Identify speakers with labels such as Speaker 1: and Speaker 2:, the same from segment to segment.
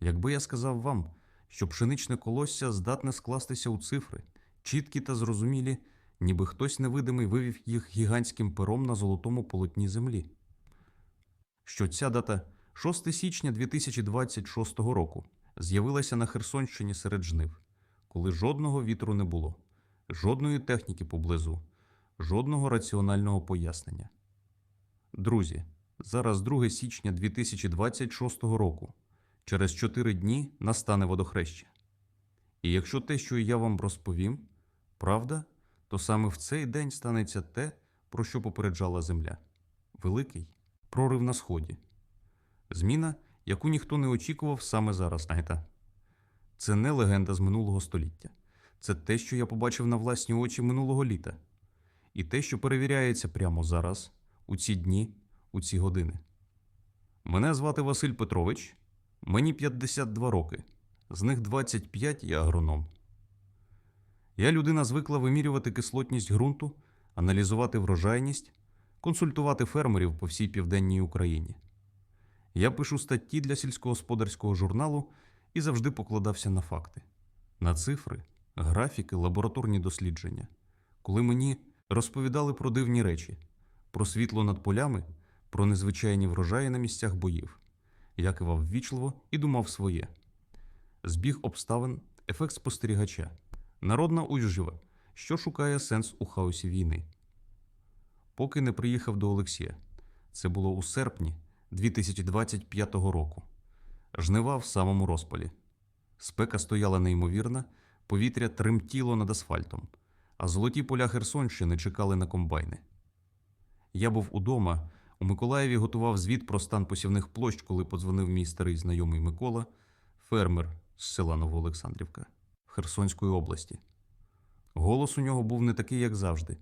Speaker 1: Якби я сказав вам, що пшеничне колосся здатне скластися у цифри, чіткі та зрозумілі, ніби хтось невидимий вивів їх гігантським пером на золотому полотні землі. Що ця дата 6 січня 2026 року з'явилася на Херсонщині серед жнив, коли жодного вітру не було, жодної техніки поблизу, жодного раціонального пояснення. Друзі, зараз 2 січня 2026 року. Через 4 дні настане водохреща. І якщо те, що я вам розповім, правда, то саме в цей день станеться те, про що попереджала Земля великий прорив на сході. Зміна, яку ніхто не очікував саме зараз, знаєте. Це не легенда з минулого століття. Це те, що я побачив на власні очі минулого літа. І те, що перевіряється прямо зараз, у ці дні, у ці години. Мене звати Василь Петрович. Мені 52 роки, з них 25 я агроном. Я людина звикла вимірювати кислотність ґрунту, аналізувати врожайність, консультувати фермерів по всій південній Україні. Я пишу статті для сільськогосподарського журналу і завжди покладався на факти, на цифри, графіки, лабораторні дослідження, коли мені розповідали про дивні речі, про світло над полями, про незвичайні врожаї на місцях боїв. Я кивав ввічливо і думав своє. Збіг обставин, ефект спостерігача, народна уйжива, що шукає сенс у хаосі війни. Поки не приїхав до Олексія. Це було у серпні 2025 року. Жнива в самому розпалі. Спека стояла неймовірна, повітря тремтіло над асфальтом, а золоті поля Херсонщини чекали на комбайни. Я був удома. У Миколаєві готував звіт про стан посівних площ, коли подзвонив мій старий знайомий Микола, фермер з села Новоолександрівка Херсонської області. Голос у нього був не такий, як завжди.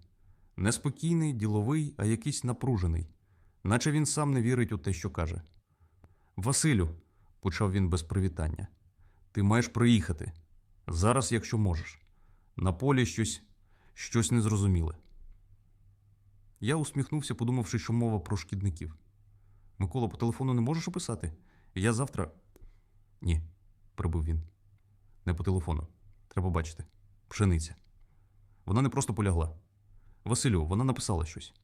Speaker 1: Неспокійний, діловий, а якийсь напружений, наче він сам не вірить у те, що каже. Василю, почав він без привітання, ти маєш приїхати. Зараз, якщо можеш. На полі щось, щось незрозуміле. Я усміхнувся, подумавши, що мова про шкідників. Микола, по телефону не можеш описати? Я завтра. Ні, прибув він. Не по телефону. Треба бачити. Пшениця. Вона не просто полягла. Василю, вона написала щось.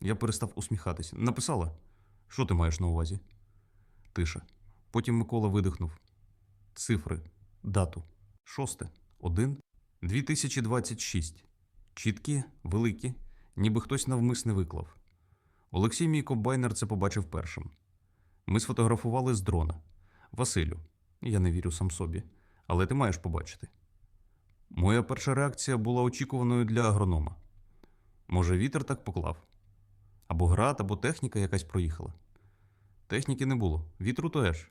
Speaker 1: Я перестав усміхатися. Написала? Що ти маєш на увазі? Тиша. Потім Микола видихнув. Цифри, дату. Шосте. Один. 2026. Чіткі, великі, ніби хтось навмисне виклав. Олексій мій комбайнер це побачив першим. Ми сфотографували з дрона. Василю, я не вірю сам собі, але ти маєш побачити. Моя перша реакція була очікуваною для агронома. Може, вітер так поклав? Або град, або техніка якась проїхала. Техніки не було, вітру теж.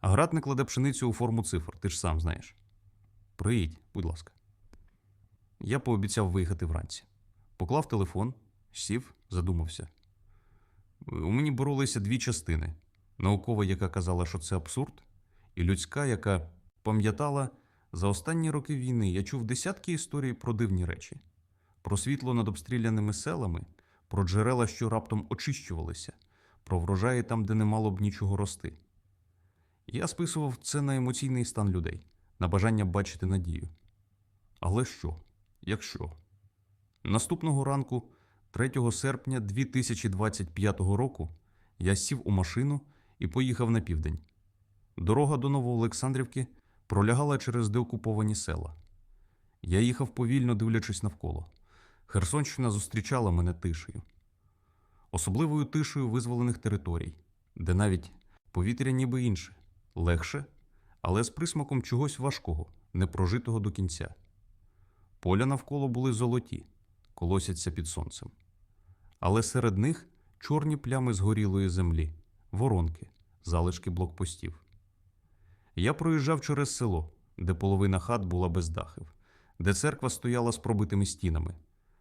Speaker 1: А град не кладе пшеницю у форму цифр, ти ж сам знаєш. Приїдь, будь ласка. Я пообіцяв виїхати вранці. Поклав телефон, сів, задумався. У мені боролися дві частини: наукова, яка казала, що це абсурд, і людська, яка пам'ятала, за останні роки війни я чув десятки історій про дивні речі: про світло над обстріляними селами, про джерела, що раптом очищувалися, про врожаї там, де не мало б нічого рости. Я списував це на емоційний стан людей, на бажання бачити надію. Але що, якщо? Наступного ранку, 3 серпня 2025 року, я сів у машину і поїхав на південь. Дорога до Новоолександрівки пролягала через деокуповані села. Я їхав повільно, дивлячись навколо. Херсонщина зустрічала мене тишею, особливою тишею визволених територій, де навіть повітря ніби інше, легше, але з присмаком чогось важкого, непрожитого до кінця. Поля навколо були золоті, колосяться під сонцем. Але серед них чорні плями згорілої землі, воронки, залишки блокпостів. Я проїжджав через село, де половина хат була без дахів, де церква стояла з пробитими стінами,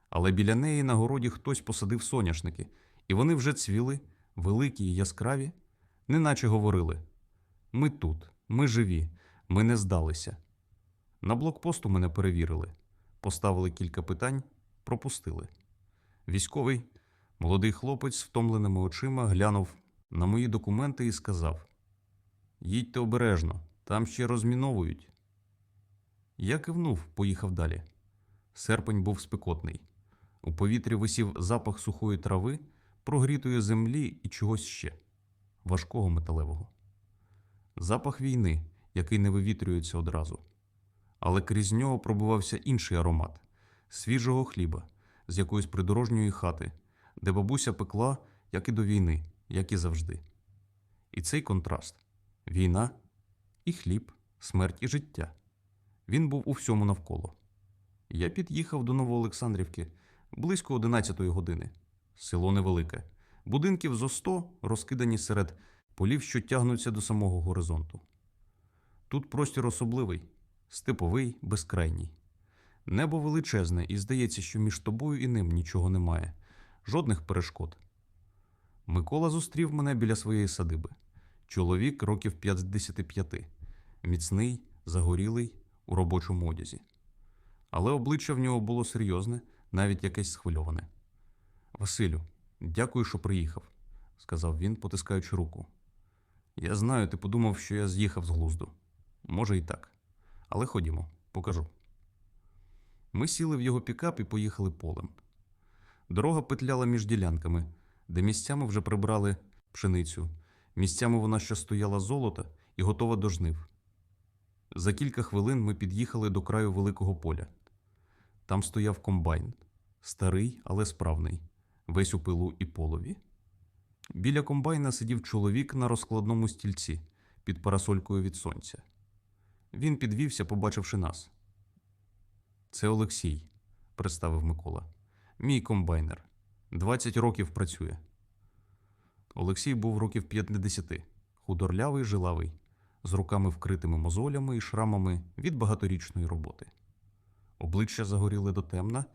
Speaker 1: але біля неї на городі хтось посадив соняшники, і вони вже цвіли, великі й яскраві, неначе говорили: Ми тут, ми живі, ми не здалися. На блокпосту мене перевірили, поставили кілька питань, пропустили. Військовий, молодий хлопець з втомленими очима глянув на мої документи і сказав: Їдьте обережно, там ще розміновують. Я кивнув, поїхав далі. Серпень був спекотний. У повітрі висів запах сухої трави, прогрітої землі і чогось ще важкого металевого. Запах війни, який не вивітрюється одразу. Але крізь нього пробивався інший аромат свіжого хліба з якоїсь придорожньої хати, де бабуся пекла, як і до війни, як і завжди. І цей контраст війна і хліб, смерть і життя. Він був у всьому навколо. Я під'їхав до Новоолександрівки близько 11 години. Село невелике. Будинків зо сто розкидані серед полів, що тягнуться до самого горизонту. Тут простір особливий, степовий, безкрайній. Небо величезне, і здається, що між тобою і ним нічого немає, жодних перешкод. Микола зустрів мене біля своєї садиби. Чоловік років 55, міцний, загорілий, у робочому одязі. Але обличчя в нього було серйозне, навіть якесь схвильоване. Василю, дякую, що приїхав, сказав він, потискаючи руку. Я знаю, ти подумав, що я з'їхав з глузду. Може, і так. Але ходімо, покажу. Ми сіли в його пікап і поїхали полем. Дорога петляла між ділянками, де місцями вже прибрали пшеницю, місцями вона ще стояла золота і готова до жнив. За кілька хвилин ми під'їхали до краю великого поля. Там стояв комбайн, старий, але справний, весь у пилу і полові. Біля комбайна сидів чоловік на розкладному стільці під парасолькою від сонця. Він підвівся, побачивши нас. Це Олексій, представив Микола. Мій комбайнер. 20 років працює. Олексій був років 50, худорлявий, жилавий, з руками вкритими мозолями і шрамами від багаторічної роботи. Обличчя загоріли до темна,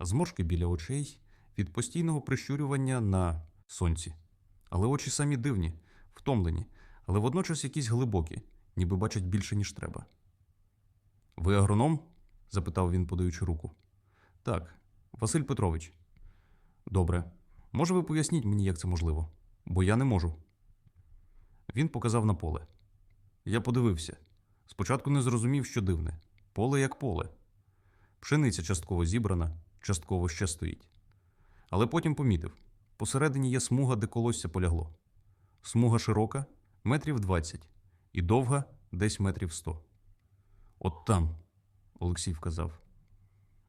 Speaker 1: зморшки біля очей від постійного прищурювання на сонці. Але очі самі дивні, втомлені, але водночас якісь глибокі, ніби бачать більше, ніж треба. Ви агроном? Запитав він, подаючи руку. Так, Василь Петрович. Добре. Може, ви поясніть мені, як це можливо? Бо я не можу. Він показав на поле. Я подивився. Спочатку не зрозумів, що дивне. Поле як поле. Пшениця частково зібрана, частково ще стоїть. Але потім помітив посередині є смуга, де колосся полягло. Смуга широка, метрів 20, і довга десь метрів 100. От там, Олексій вказав.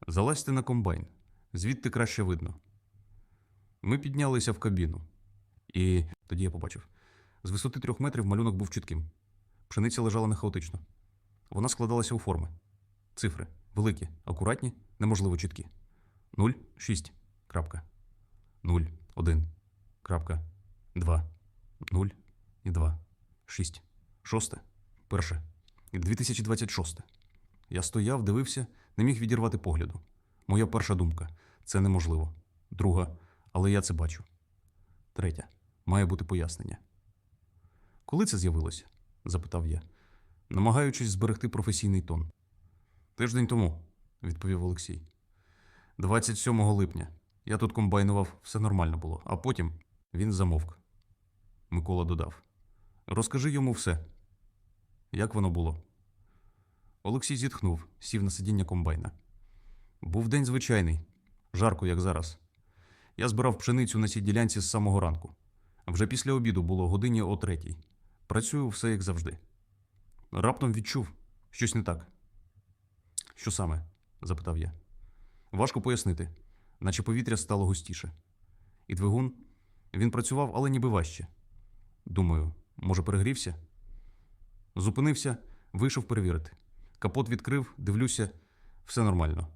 Speaker 1: Залазьте на комбайн, звідти краще видно. Ми піднялися в кабіну. І тоді я побачив. З висоти трьох метрів малюнок був чітким. Пшениця лежала не хаотично. Вона складалася у форми. Цифри великі, акуратні, неможливо чіткі. 0, 6, крапка. 0, 1, крапка. 2, 0 і 2. 6. Шосте. Перше. І 2026. Я стояв, дивився, не міг відірвати погляду. Моя перша думка це неможливо. Друга, але я це бачу. Третя. Має бути пояснення. Коли це з'явилося? запитав я, намагаючись зберегти професійний тон. Тиждень тому, відповів Олексій. 27 липня. Я тут комбайнував, все нормально було, а потім він замовк. Микола додав: Розкажи йому все. Як воно було? Олексій зітхнув, сів на сидіння комбайна. Був день звичайний, жарко, як зараз. Я збирав пшеницю на цій ділянці з самого ранку. Вже після обіду було годині о третій. Працюю все як завжди. Раптом відчув щось не так. Що саме? запитав я. Важко пояснити, наче повітря стало густіше. І двигун він працював, але ніби важче. Думаю, може, перегрівся? Зупинився, вийшов перевірити. Капот відкрив, дивлюся, все нормально.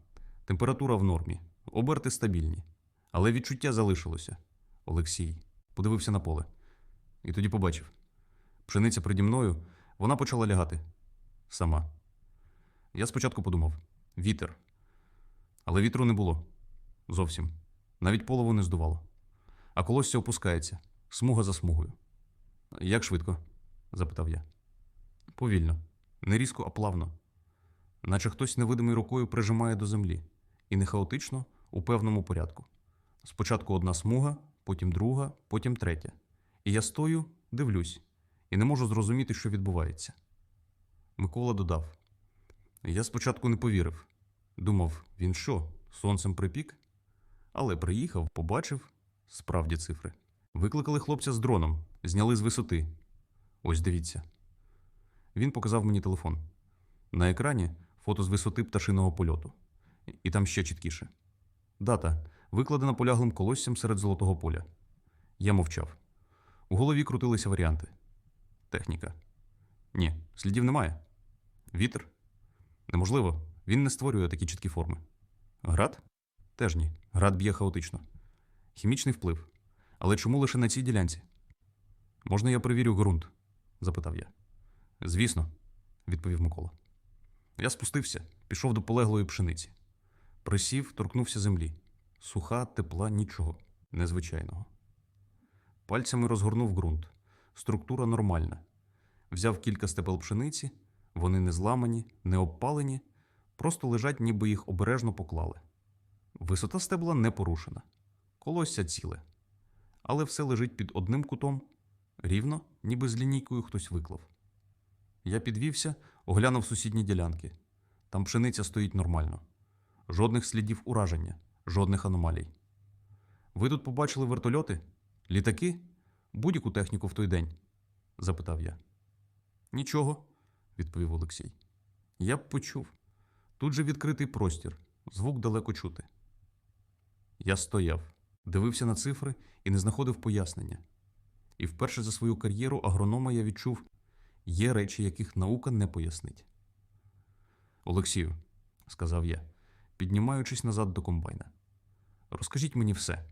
Speaker 1: Температура в нормі, оберти стабільні. Але відчуття залишилося. Олексій подивився на поле. І тоді побачив. Пшениця переді мною, вона почала лягати. Сама. Я спочатку подумав: вітер. Але вітру не було. Зовсім. Навіть полову не здувало. А колосся опускається, смуга за смугою. Як швидко? запитав я. Повільно, не різко, а плавно. Наче хтось невидимою рукою прижимає до землі, і не хаотично, у певному порядку. Спочатку одна смуга, потім друга, потім третя. І я стою, дивлюсь, і не можу зрозуміти, що відбувається. Микола додав: Я спочатку не повірив. Думав, він що, сонцем припік? Але приїхав, побачив справді цифри. Викликали хлопця з дроном, зняли з висоти. Ось дивіться. Він показав мені телефон. На екрані фото з висоти пташиного польоту. І там ще чіткіше. Дата викладена поляглим колоссям серед золотого поля. Я мовчав. У голові крутилися варіанти. Техніка. Ні, слідів немає. Вітер? Неможливо. Він не створює такі чіткі форми. Град? Теж ні. Град б'є хаотично. Хімічний вплив. Але чому лише на цій ділянці? Можна я перевірю ґрунт? запитав я. Звісно, відповів Микола. Я спустився, пішов до полеглої пшениці. Присів, торкнувся землі. Суха, тепла, нічого незвичайного. Пальцями розгорнув ґрунт. Структура нормальна. Взяв кілька стебел пшениці, вони не зламані, не обпалені, просто лежать, ніби їх обережно поклали. Висота стебла не порушена, колосся ціле. Але все лежить під одним кутом, рівно, ніби з лінійкою хтось виклав. Я підвівся, оглянув сусідні ділянки. Там пшениця стоїть нормально. Жодних слідів ураження, жодних аномалій. Ви тут побачили вертольоти? Літаки? Будь-яку техніку в той день? запитав я. Нічого, відповів Олексій. Я б почув. Тут же відкритий простір, звук далеко чути. Я стояв, дивився на цифри і не знаходив пояснення. І вперше за свою кар'єру агронома я відчув, є речі, яких наука не пояснить. Олексію, сказав я, піднімаючись назад до комбайна. Розкажіть мені все.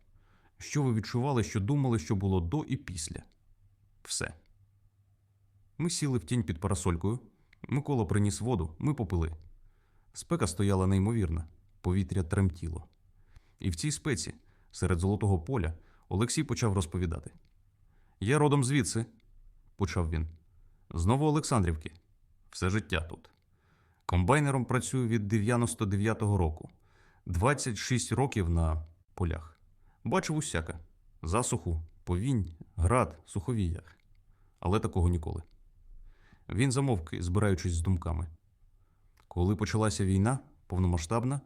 Speaker 1: Що ви відчували, що думали, що було до і після? Все. Ми сіли в тінь під парасолькою. Микола приніс воду, ми попили. Спека стояла неймовірна, повітря тремтіло. І в цій спеці, серед золотого поля, Олексій почав розповідати. Я родом звідси, почав він. Знову Олександрівки. Все життя тут. Комбайнером працюю від 99-го року. 26 років на полях. Бачив усяке: засуху, повінь, град, суховіях. Але такого ніколи. Він замовк, збираючись з думками. Коли почалася війна, повномасштабна,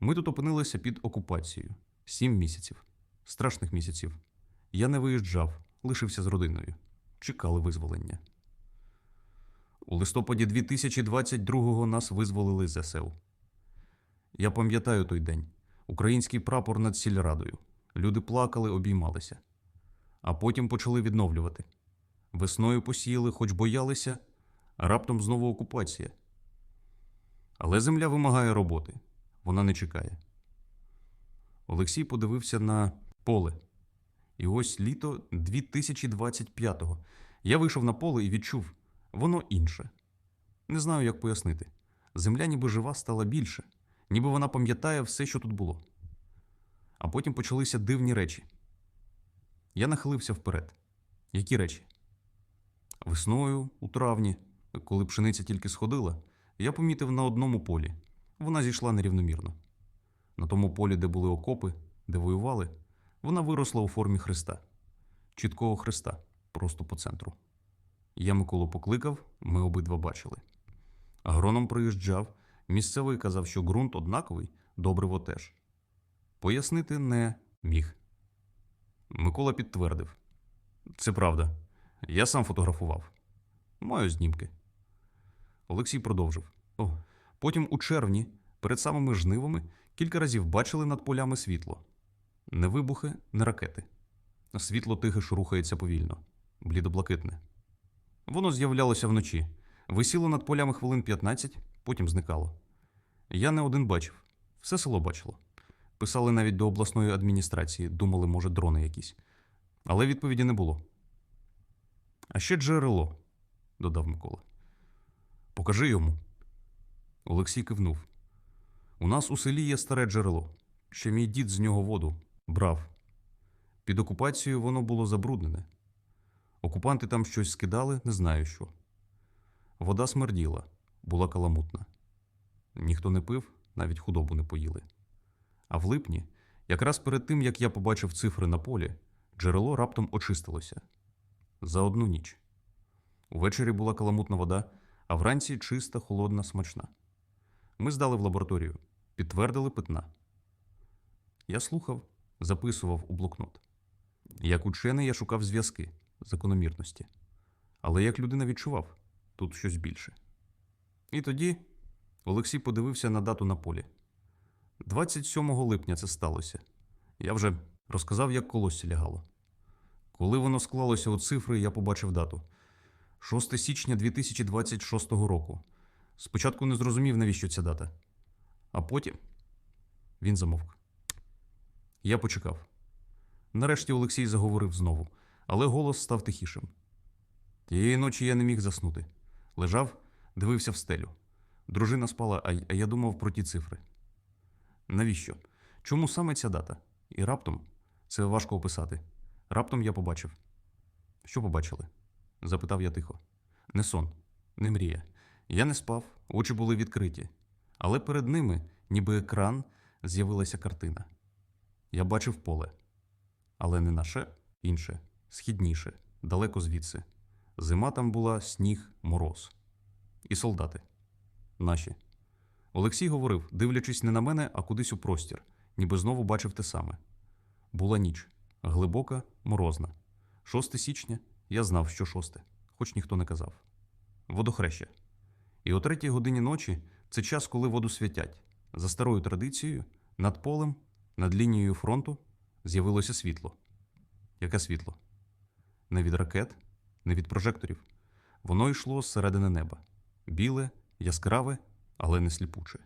Speaker 1: ми тут опинилися під окупацією. Сім місяців. Страшних місяців. Я не виїжджав, лишився з родиною. Чекали визволення. У листопаді 2022-го нас визволили з ЗСУ. Я пам'ятаю той день. Український прапор над сільрадою. Люди плакали, обіймалися. А потім почали відновлювати. Весною посіяли, хоч боялися, а раптом знову окупація. Але земля вимагає роботи. Вона не чекає. Олексій подивився на поле. І ось літо 2025-го. Я вийшов на поле і відчув, воно інше. Не знаю, як пояснити. Земля ніби жива стала більше, ніби вона пам'ятає все, що тут було. А потім почалися дивні речі. Я нахилився вперед. Які речі? Весною, у травні, коли пшениця тільки сходила, я помітив на одному полі. Вона зійшла нерівномірно. На тому полі, де були окопи, де воювали, вона виросла у формі хреста, чіткого хреста, просто по центру. Я Миколу покликав, ми обидва бачили. Агроном приїжджав, місцевий казав, що ґрунт однаковий, добриво теж. Пояснити не міг. Микола підтвердив: це правда. Я сам фотографував. Маю знімки. Олексій продовжив. О, потім у червні, перед самими жнивами, кілька разів бачили над полями світло. Не вибухи, не ракети. Світло тихе ж рухається повільно, блідоблакитне. Воно з'являлося вночі, висіло над полями хвилин 15, потім зникало. Я не один бачив, все село бачило. Писали навіть до обласної адміністрації, думали, може, дрони якісь. Але відповіді не було. А ще джерело, додав Микола. Покажи йому. Олексій кивнув. У нас у селі є старе джерело. Ще мій дід з нього воду брав. Під окупацією воно було забруднене. Окупанти там щось скидали, не знаю що. Вода смерділа, була каламутна. Ніхто не пив, навіть худобу не поїли. А в липні, якраз перед тим, як я побачив цифри на полі, джерело раптом очистилося за одну ніч. Увечері була каламутна вода, а вранці чиста, холодна, смачна. Ми здали в лабораторію, підтвердили питна. Я слухав, записував у блокнот. Як учений я шукав зв'язки, закономірності. Але як людина відчував, тут щось більше. І тоді Олексій подивився на дату на полі. 27 липня це сталося. Я вже розказав, як колосся лягало. Коли воно склалося у цифри, я побачив дату 6 січня 2026 року. Спочатку не зрозумів, навіщо ця дата. А потім він замовк. Я почекав. Нарешті Олексій заговорив знову, але голос став тихішим. Тієї ночі я не міг заснути. Лежав, дивився в стелю. Дружина спала, а я думав про ті цифри. Навіщо? Чому саме ця дата? І раптом це важко описати. Раптом я побачив. Що побачили? запитав я тихо. Не сон, не мрія. Я не спав, очі були відкриті. Але перед ними, ніби екран, з'явилася картина. Я бачив поле. Але не наше, інше, східніше, далеко звідси. Зима там була, сніг, мороз. І солдати. Наші. Олексій говорив, дивлячись не на мене, а кудись у простір, ніби знову бачив те саме. Була ніч, глибока, морозна. 6 січня я знав, що шосте, хоч ніхто не казав. Водохреща. І о третій годині ночі це час, коли воду святять. За старою традицією, над полем, над лінією фронту з'явилося світло. Яке світло? Не від ракет, не від прожекторів. Воно йшло зсередини неба. Біле, яскраве, але не сліпуче.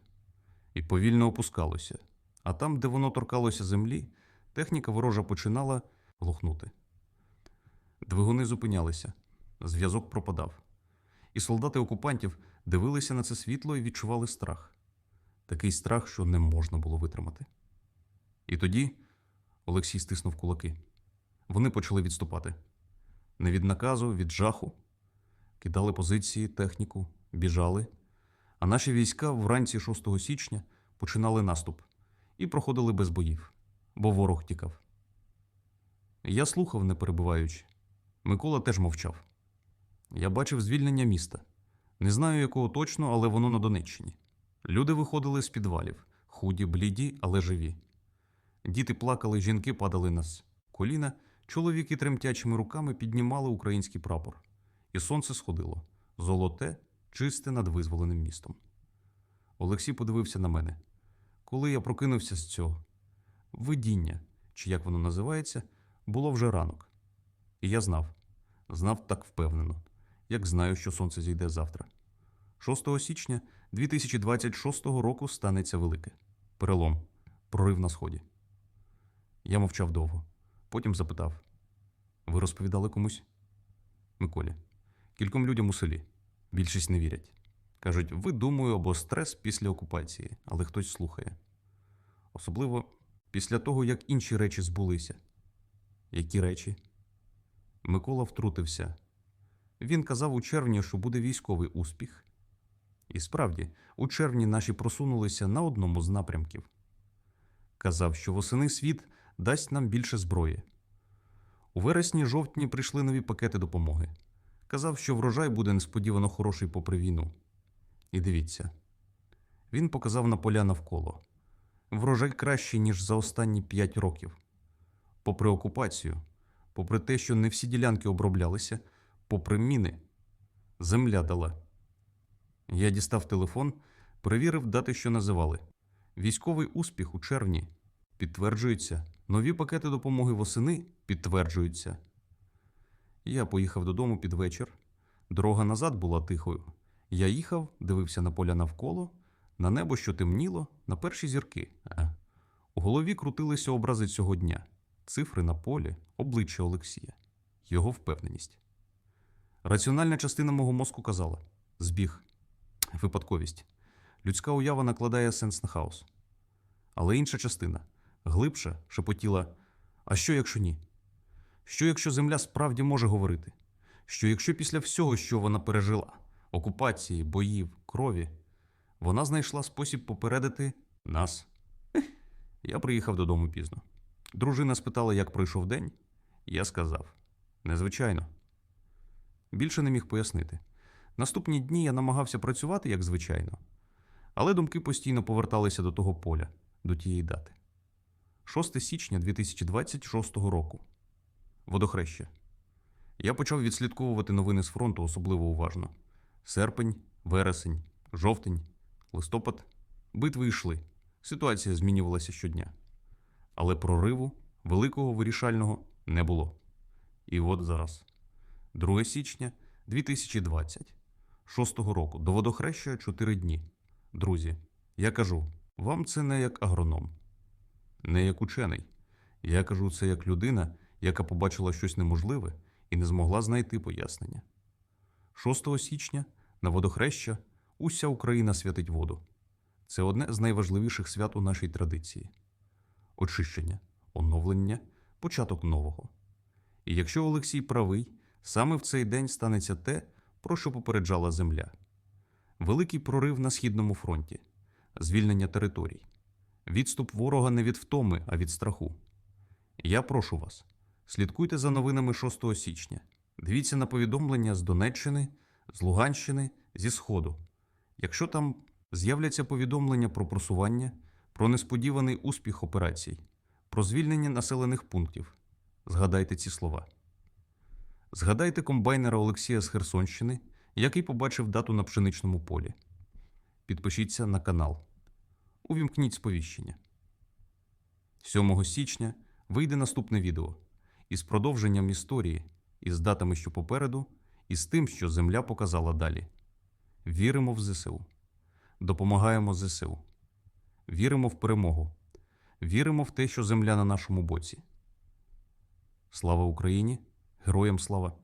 Speaker 1: І повільно опускалося. А там, де воно торкалося землі, техніка ворожа починала глухнути. Двигуни зупинялися, зв'язок пропадав. І солдати окупантів дивилися на це світло і відчували страх. Такий страх, що не можна було витримати. І тоді Олексій стиснув кулаки. Вони почали відступати. Не від наказу, від жаху. Кидали позиції, техніку, біжали. А наші війська вранці 6 січня починали наступ і проходили без боїв, бо ворог тікав. Я слухав, не перебуваючи. Микола теж мовчав. Я бачив звільнення міста. Не знаю, якого точно, але воно на Донеччині. Люди виходили з підвалів, худі, бліді, але живі. Діти плакали, жінки падали на коліна, чоловіки тремтячими руками піднімали український прапор. І сонце сходило золоте, чисте над визволеним містом. Олексій подивився на мене. Коли я прокинувся з цього видіння, чи як воно називається, було вже ранок. І я знав, знав так впевнено, як знаю, що сонце зійде завтра. 6 січня 2026 року станеться велике перелом, прорив на сході. Я мовчав довго. Потім запитав: Ви розповідали комусь? Миколі. Кільком людям у селі. Більшість не вірять. Кажуть, ви думаю, або стрес після окупації, але хтось слухає. Особливо після того, як інші речі збулися. Які речі? Микола втрутився. Він казав у червні, що буде військовий успіх. І справді, у червні наші просунулися на одному з напрямків. Казав, що восени світ дасть нам більше зброї. У вересні-жовтні прийшли нові пакети допомоги. Казав, що врожай буде несподівано хороший попри війну. І дивіться, він показав на поля навколо. Врожай кращий, ніж за останні п'ять років. Попри окупацію, попри те, що не всі ділянки оброблялися, попри міни, земля дала. Я дістав телефон, перевірив дати, що називали. Військовий успіх у червні підтверджується. Нові пакети допомоги восени підтверджуються. Я поїхав додому під вечір. Дорога назад була тихою. Я їхав, дивився на поля навколо, на небо, що темніло, на перші зірки. У голові крутилися образи цього дня, цифри на полі, обличчя Олексія, його впевненість. Раціональна частина мого мозку казала: збіг, випадковість. Людська уява накладає сенс на хаос. Але інша частина, глибша, шепотіла: а що, якщо ні? Що, якщо земля справді може говорити? Що якщо після всього, що вона пережила, окупації, боїв, крові, вона знайшла спосіб попередити нас? Я приїхав додому пізно. Дружина спитала, як пройшов день. Я сказав: незвичайно. більше не міг пояснити. Наступні дні я намагався працювати, як звичайно, але думки постійно поверталися до того поля, до тієї дати. 6 січня 2026 року. Водохреща. Я почав відслідковувати новини з фронту особливо уважно. Серпень, вересень, жовтень, листопад. Битви йшли. Ситуація змінювалася щодня. Але прориву, великого вирішального, не було. І от зараз. 2 січня 2026 року. До водохреща 4 дні. Друзі, я кажу, вам це не як агроном, не як учений. Я кажу це як людина, яка побачила щось неможливе і не змогла знайти пояснення. 6 січня на водохреща уся Україна святить воду. Це одне з найважливіших свят у нашій традиції очищення, оновлення, початок нового. І якщо Олексій правий, саме в цей день станеться те, про що попереджала земля. Великий прорив на Східному фронті, звільнення територій, відступ ворога не від втоми, а від страху. Я прошу вас, слідкуйте за новинами 6 січня. Дивіться на повідомлення з Донеччини, з Луганщини, зі Сходу. Якщо там з'являться повідомлення про просування, про несподіваний успіх операцій, про звільнення населених пунктів, згадайте ці слова. Згадайте комбайнера Олексія з Херсонщини, який побачив дату на пшеничному полі. Підпишіться на канал. Увімкніть сповіщення. 7 січня вийде наступне відео із продовженням історії, із датами, що попереду, і з тим, що Земля показала далі. Віримо в ЗСУ. Допомагаємо ЗСУ. Віримо в перемогу. Віримо в те, що Земля на нашому боці. Слава Україні! Героям слава!